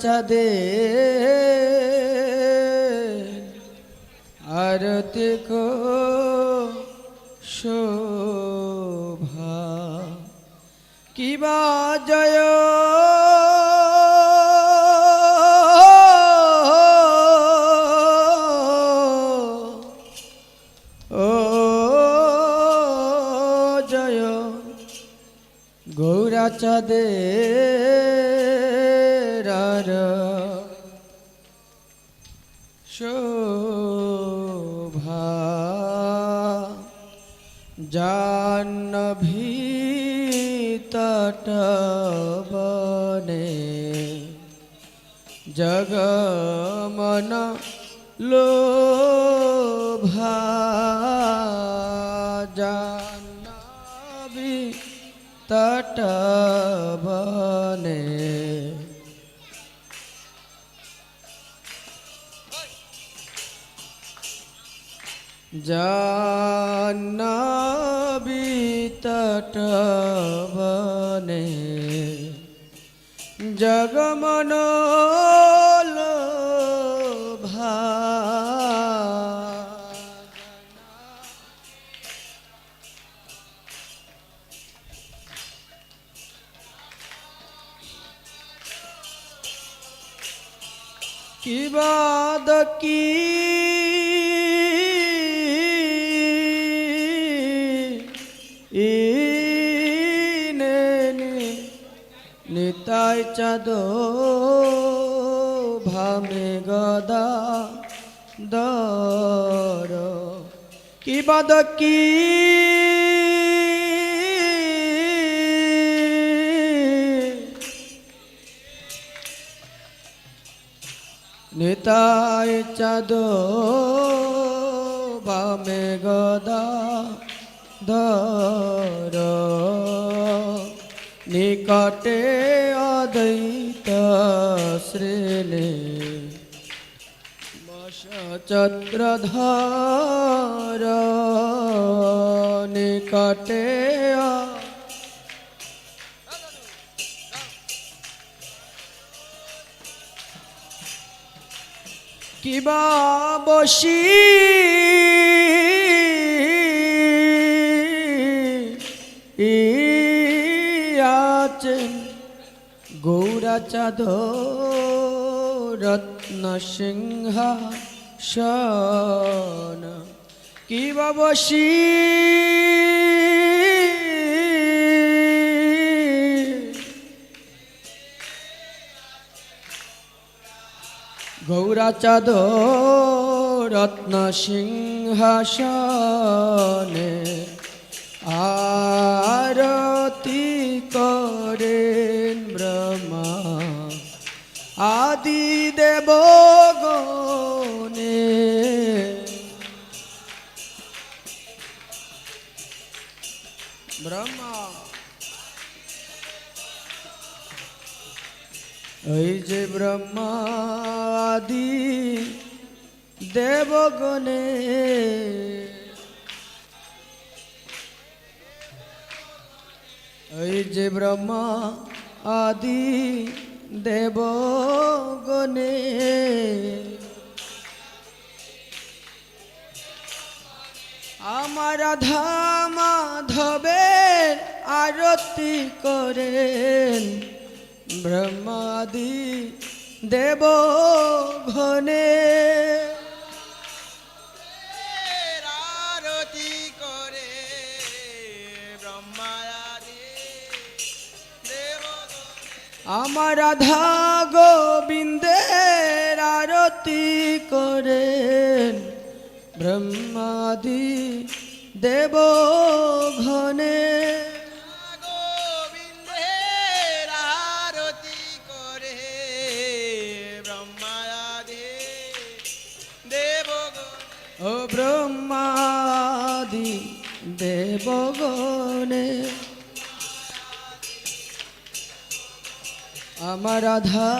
গৌরাচাঁদে আরতি কো শোভা। কিবা জয়? জয়। শোভা জাহ্নভী তটবনে জগমন লোভা জাহ্নবী তটবনে জাহ্নবী তটবনে জগমন লোভা কি চাঁদ ভামে গদা দর। কি বাদ কি? নিতাই চাঁদ বামে গদা ধর নিকটে অদ্বৈত শ্রেণি চত্রধর নিকটে কিবা বসি গৌরাচাঁদ রত্ন সিংহা সন কিবা বসি? গৌরাচাঁদ রত্ন সিংহাসনে আরতি দেব গনে ব্রহ্মা। এই যে ব্রহ্মাদি দেবগণে। এই আদি দেবগণে আমার রাধা মাধবের আরতি করেন। ব্রহ্মাদি দেব ঘনে আমার রাধা গোবিন্দের আরতি করেন। ব্রহ্মাদি দেব ঘনে। ও ব্রহ্মাদি দেবগণে আমার রাধা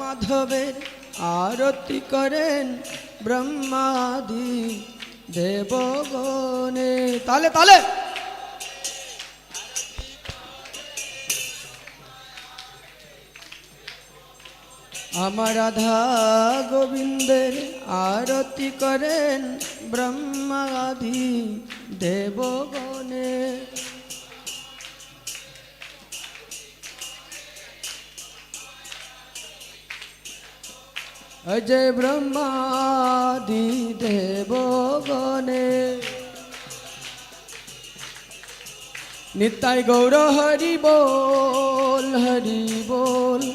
মাধবের আরতি করেন ব্রহ্মাদি দেবগণে তালে তালে আমার রাধা গোবিন্দের আরতি করেন ব্রহ্মাদি দেবগণে অজয় ব্রহ্মাদি দেবগণে। নিতাই গৌর হরি বল হরি বল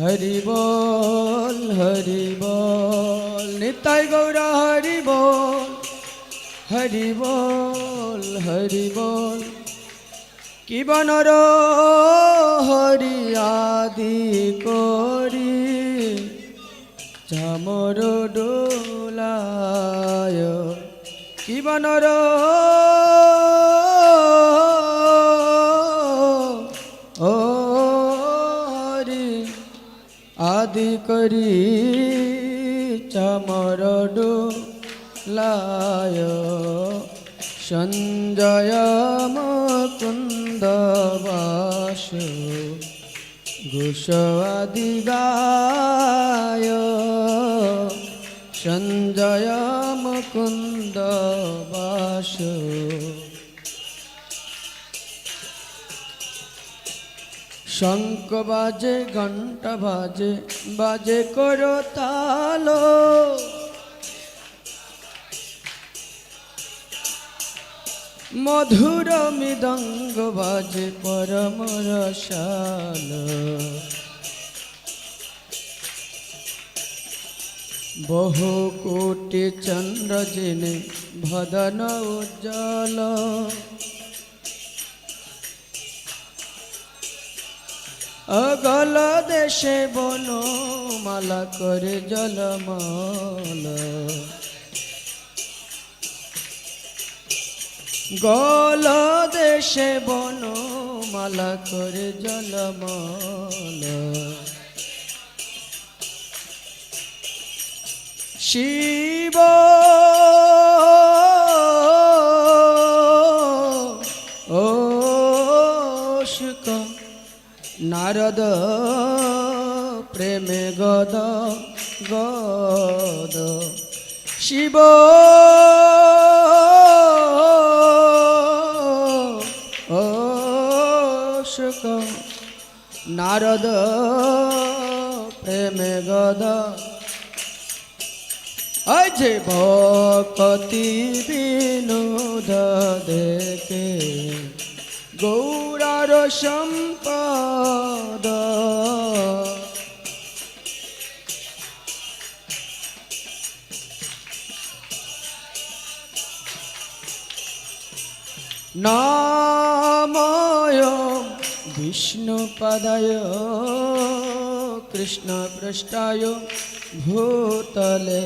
হরি বল হরি বল। নিতাই গৌর হরি বল হরি বল হরি বল। কি বনর হরি আদি করি চামর ডোলায়, কি বনর? ও হরি আদি করি চামর ডোলায়। সঞ্জয় মুকুন্দ বাস ঘোষাদি গায়। সঞ্জয় মুকুন্দ বাস। শঙ্খ বাজে ঘণ্টা বাজে বাজে করো তালো। মধুর মৃদঙ্গ বাজে পরম রসাল। বহু কোটি চন্দ্র জিনে ভদন উজ্জ্বল। অগল দেশে বন মালা করে জলমল। গল দেশে বন মালা করে জলমল। শিব। ও নারদ প্রেমে গদ গদ। শিব। ও শুক নারদ প্রেমে গদ অজে ভকতি বিনোদ দেখে। গৌরার সম্পদ। নাময় বিষ্ণুপদায়। কৃষ্ণপৃষ্ঠায় ভূতলে।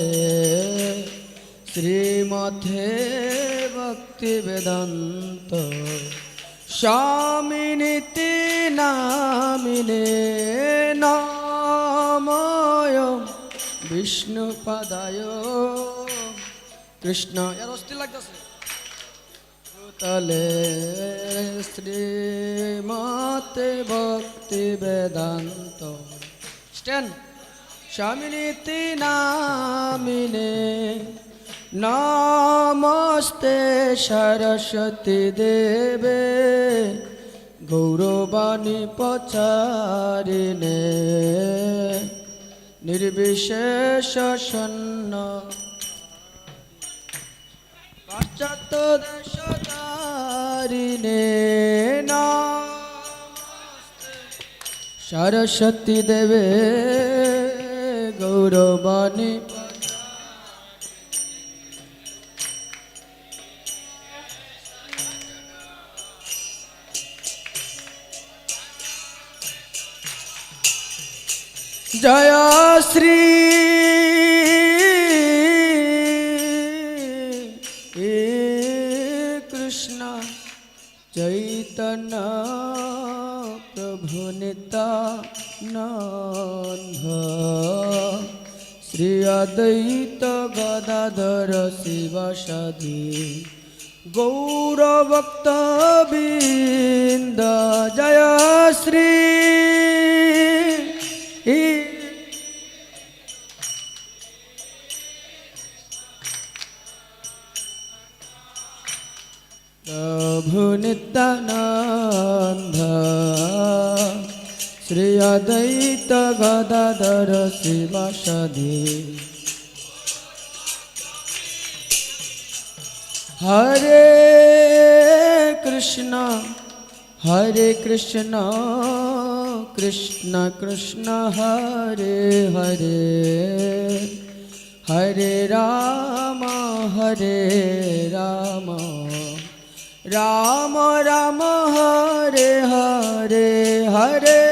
শ্রীমথে ভক্তিবেদান্ত। স্বামিনীতি নামিনে নাময় বিষ্ণুপদায়। কৃষ্ণ এর অস্থির লাগতেছে। তলে শ্রীমতে ভক্তি বেদান্ত স্ট্যান্ড স্বামিনীতি নামিনে নমস্তে সরস্বতী দেবে গৌরবাণী পচারিণে নির্বিশেষ সন্ন পাশ্চাত্য দেশতারিণে সরস্বতী দেবে গৌরবাণী। জয় শ্রী কৃষ্ণ চৈতন্য। নিত্যানন্দ শ্রী অদ্বৈত গদাধর শিবসদি গৌরভক্তবৃন্দ জয় শ্রী। প্রভু নিত্যানন্দ। শ্রী অদ্বৈত গদাধর শিবাসাদি হরে কৃষ্ণ হরে কৃষ্ণ কৃষ্ণ কৃষ্ণ হরে হরে হরে রাম হরে রাম রাম রাম হরে হরে হরে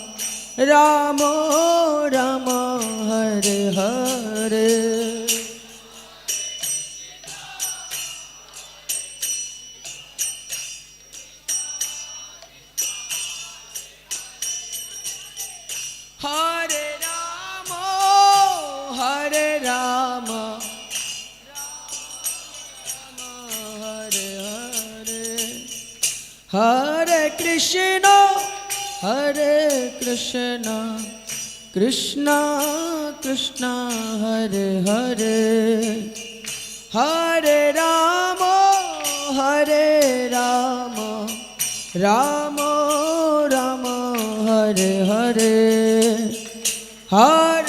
রাম রাম হরে হরে রাম রাম হরে হরে। হরে।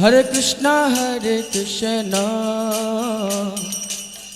হরে কৃষ্ণ হরে কৃষ্ণ।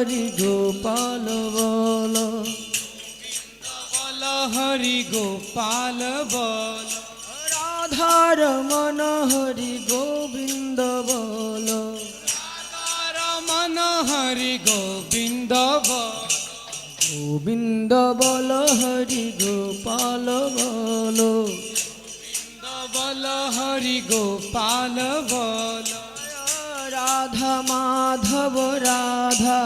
হরি গোপাল বল। বল হরি গোপাল বল। রাধার মন হরি গোবিন্দ বল। রমন হরি গোবিন্দ গোবিন্দ বল হরি গোপাল বল। গোবিন্দ বল হরি গোপাল বল। রাধা মাধব রাধা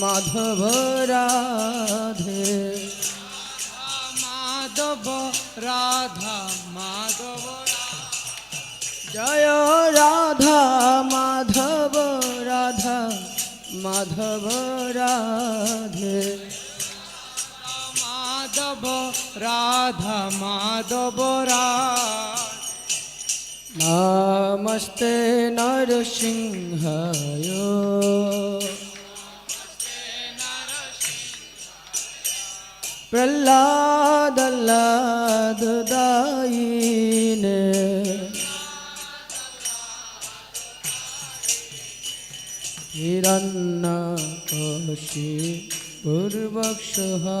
মাধব রাধে মাধব রাধা মাধব জয় Radha Madhav Radha Madhav Radhe Madhav Radha Madhav Radha Namaste Narasimhaya Prahlad Allad Daine Hiranna Kashi Purvakshaha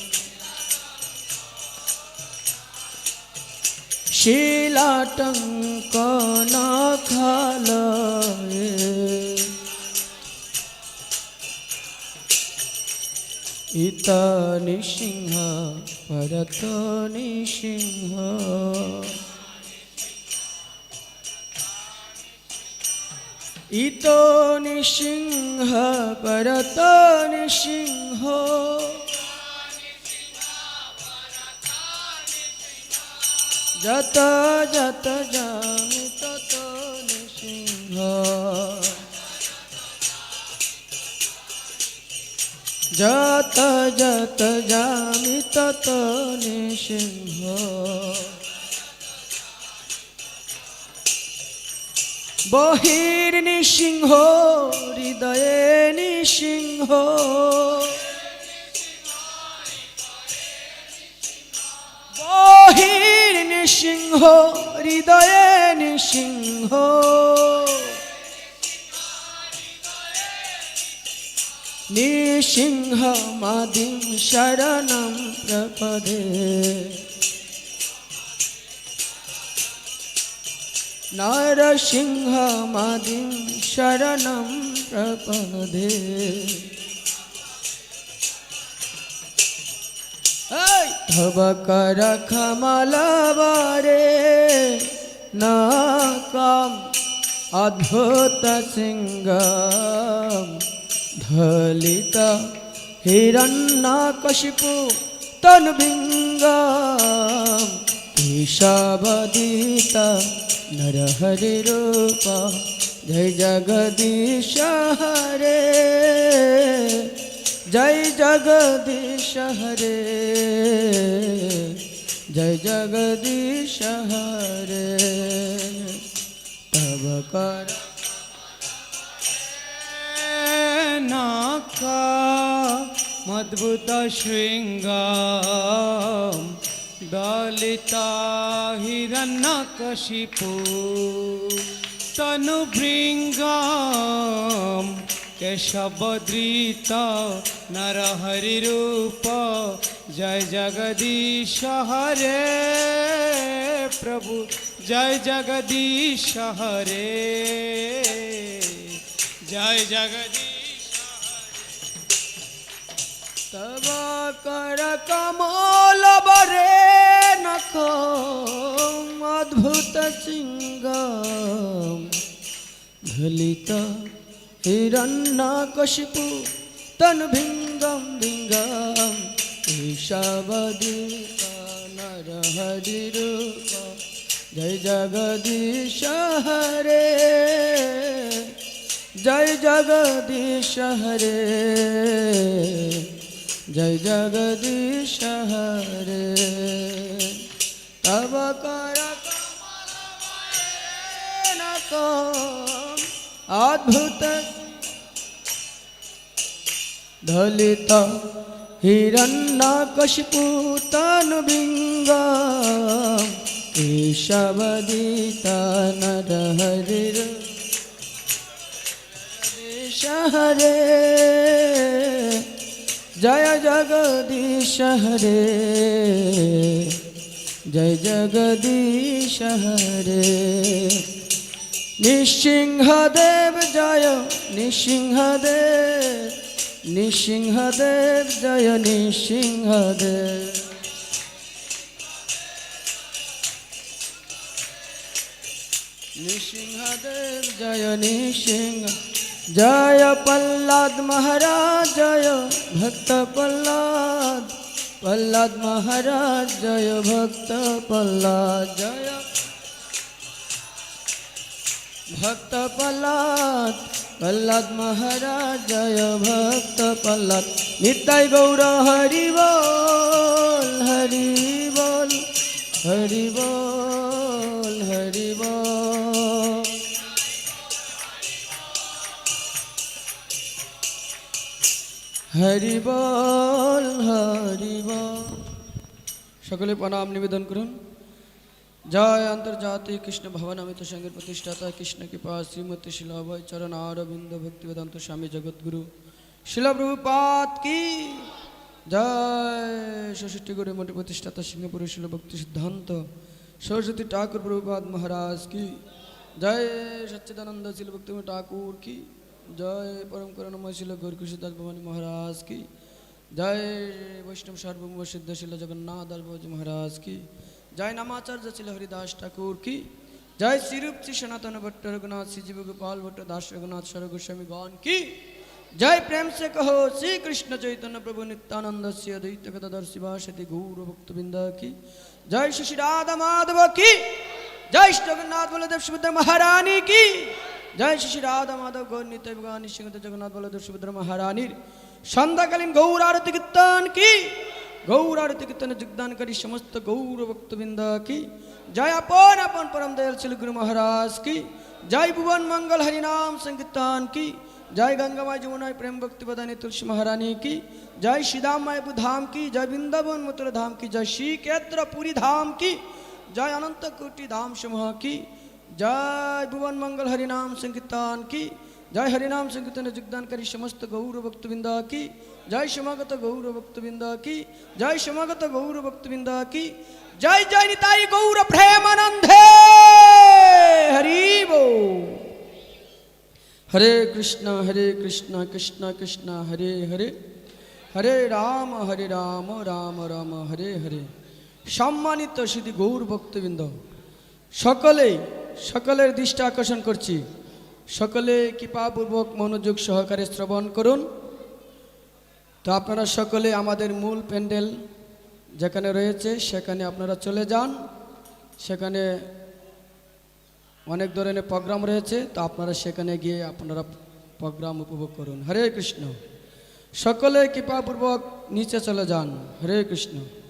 অশিলাটঙ্কনাকালয়ে শিলাটঙ্কনাকালয়ে ইত নিসিংহ পরত নিসিংহ ইত নিসিংহ পরত নিসিংহ যত যত যামি তত নিসিংহ। যত যত যামি তত নিসিংহ। বহির নিসিংহ হৃদয়ে নিসিংহ। নিসিংহ হৃদয়ে নিসিংহ নিসিংহ মাদিম শরণম প্রপদে। নরসিংহ মাদিম শরণম প্রপদে। এই তব কর কমলবরে নাকম অদ্ভুত সিংহম ধলিত হিরণ্যকশিপু তন্ভিঙ্গম নরহরি রূপ। জয় জগদীশ হরে। জয় জগদীশ হরে জয় জগদীশ হরে তব কর নাকা মদ্ভুত শৃঙ্গ দলিতা হিরণ্যকশিপু তনুভৃঙ্গম কেশবদৃত নরহরিরূপ জয় জগদীশ হরে প্রভু। জয় জগদীশ হরে। জয় জগদীশ তব কর কমল বরে নখ। অদ্ভুত সিংহ। ধলিত হিরণ্যকশিপু তন্ভিঙ্গম ভিঙ্গম ঈশাবদিত নরহরিরূপ জয় জগদীশ হরে জয় জগদীশ হরে জয় জগদীশ হরে তব কর অদ্ভুত। ধলিত হিরণ্যকশিপুতনুবিঙ্গ ঈশবদিত নরহরির হরে জয় জগদীশ হরে জয় জগদীশ হরে। নৃসিংহদেব জয়, নৃসিংহদেব নৃসিংহদেব জয়, নৃসিংহদেব। নৃসিংহদেব জয়, নৃসিংহ, জয় প্রহ্লাদ মহারাজ, জয় ভক্ত প্রহ্লাদ প্রহ্লাদ মহারাজ, জয় ভক্ত প্রহ্লাদ, জয় ভক্ত প্রহ্লাদ প্রহ্লাদ মহারাজ, জয় ভক্ত প্রহ্লাদ নিতাই গৌর হরি বল হরি বল হরি বল হরি বল। হরি বল হরি বল। সকলে প্রণাম নিবেদন করুন। জয় আন্তর্জাতিক কৃষ্ণ ভবনামিত সংঘের প্রতিষ্ঠাতা, কৃষ্ণ কৃপা, শ্রীমতী শিলাভয় চরণ অরবিন্দ ভক্তি বেদান্ত স্বামী জগৎগুরু। শিলপ্রভুপাত কি? জয় ষষ্ঠী গুরু মঠের প্রতিষ্ঠাতা সিংহপুর শিল ভক্তি সিদ্ধান্ত। সরস্বতী ঠাকুর প্রভুপাদ মহারাজ কি? জয় সচ্চিদানন্দ শিল ভক্তি ঠাকুর কি? জয় পরম করুণময় শিল গৌরকুশি দাস ভবানী মহারাজ কি? জয় বৈষ্ণব সার্বভৌম সিদ্ধশীল জগন্নাথ দাসবাবু মহারাজ কি? জয় নামাচার্য ছিল হরিদাস ঠাকুর কি জয় শ্রীরূপচি সনাতন ভট্ট রঘুনাথ শ্রীজীব গোপাল ভট্ট দাস রঘুনাথ স্বরগোস্বামীগণ কি জয় প্রেম সে কহ শ্রীকৃষ্ণ চৈতন্য প্রভু নিত্যানন্দ শ্রী অদৈত গদাধর শিবাসতি গৌর ভক্তবৃন্দ কি জয় শ্রী রাধা মাধব কি জয় শ্রী জগন্নাথ বলদেব সুভদ্র মহারানী কি জয় শ্রী শ্রী রাধা মাধব গৌর নিত্য ভগবান সিংহ জগন্নাথ বলদেব সুভদ্র মহারানীর সন্ধ্যাকালীন গৌর আরতি কীর্তন কি গৌর আরতি কীর্তনে যোগদানকারী সমস্ত গৌর ভক্তবৃন্দ কি? জয় আপন আপন পরম দয়াল শ্রী গুরু মহারাজ কি? জয় ভুবন মঙ্গল হরিনাম সংকীর্তন কি? জয় গঙ্গামায় যমুনায় প্রেম ভক্তি প্রদানী তুলসী মহারানী কি? জয় শ্রীদামায় ধাম কি? জয় বৃন্দাবন মথুরা ধাম কি? জয় শ্রী ক্ষেত্র পুরী ধাম কি? জয় অনন্ত কোটি ধাম সমূহ কি? জয় ভুবন মঙ্গল হরিনাম সংকীর্তন কি? জয় হরিনাম সংকীর্তনে যোগদানকারী সমস্ত গৌর ভক্তবৃন্দ কি জয় সমাগত গৌর ভক্তবৃন্দ কি জয় সমাগত গৌর ভক্তবৃন্দ কি জয় জয় নিতাই গৌর প্রেমানন্দে। হরি বল হরে কৃষ্ণ হরে কৃষ্ণ কৃষ্ণ কৃষ্ণ, হরে হরে। হরে রাম হরে রাম রাম রাম, হরে হরে। সম্মানিত শুধু গৌর ভক্তবৃন্দ সকলেই সকলের দৃষ্টি আকর্ষণ করছি। সকলে কৃপাপূর্বক মনোযোগ সহকারে শ্রবণ করুন। তো আপনারা সকলে আমাদের মূল প্যান্ডেল যেখানে রয়েছে, সেখানে আপনারা চলে যান। সেখানে অনেক ধরনের প্রোগ্রাম রয়েছে, তো আপনারা সেখানে গিয়ে আপনারা প্রোগ্রাম উপভোগ করুন। হরে কৃষ্ণ। সকলে কৃপাপূর্বক নিচে চলে যান। হরে কৃষ্ণ।